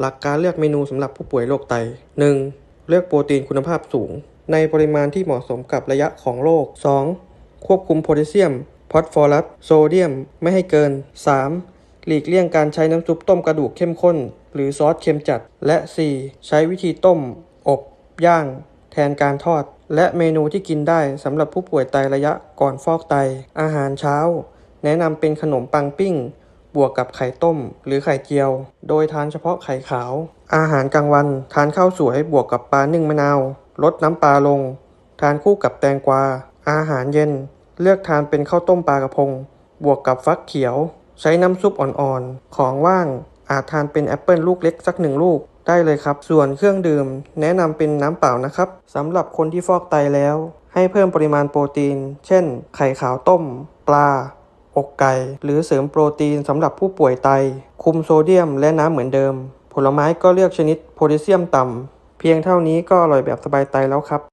หลักการเลือกเมนูสำหรับผู้ป่วยโรคไต 1. เลือกโปรตีนคุณภาพสูง ในปริมาณที่เหมาะสมกับระยะของโรค 2. ควบคุมโพแทสเซียมฟอสฟอรัสโซเดียมไม่ให้เกิน 3. หลีกเลี่ยงการใช้น้ำซุปต้มกระดูกเข้มข้น หรือซอสเค็มจัด และ 4. ใช้วิธีต้ม อบ ย่าง แทนการทอด และเมนูที่กินได้สำหรับผู้ป่วยไตระยะก่อนฟอกไต อาหารเช้า แนะนำเป็นขนมปังปิ้ง บวกกับไข่ต้มหรือไข่เจียว โดยทานเฉพาะไข่ขาว อาหารกลางวันทานข้าวสวยบวกกับปลานึ่งมะนาว ลดน้ำปลาลง ทานคู่กับแตงกวา อาหารเย็น เลือกทานเป็นข้าวต้มปลากระพง บวกกับฟักเขียว ใช้น้ำซุปอ่อนๆ ของว่างอาจทานเป็นแอปเปิลลูกเล็กสักหนึ่งลูกได้เลยครับ ส่วนเครื่องดื่ม แนะนำเป็นน้ำเปล่านะครับสำหรับคนที่ฟอกไตแล้ว ให้เพิ่มปริมาณโปรตีน เช่น ไข่ขาวต้ม ปลา อกไก่ หรือเสริมโปรตีนสำหรับผู้ป่วยไต คุมโซเดียมและน้ำเหมือนเดิม ผลไม้ก็เลือกชนิดโพแทสเซียมต่ำเพียงเท่านี้ก็อร่อยแบบสบายไตแล้วครับ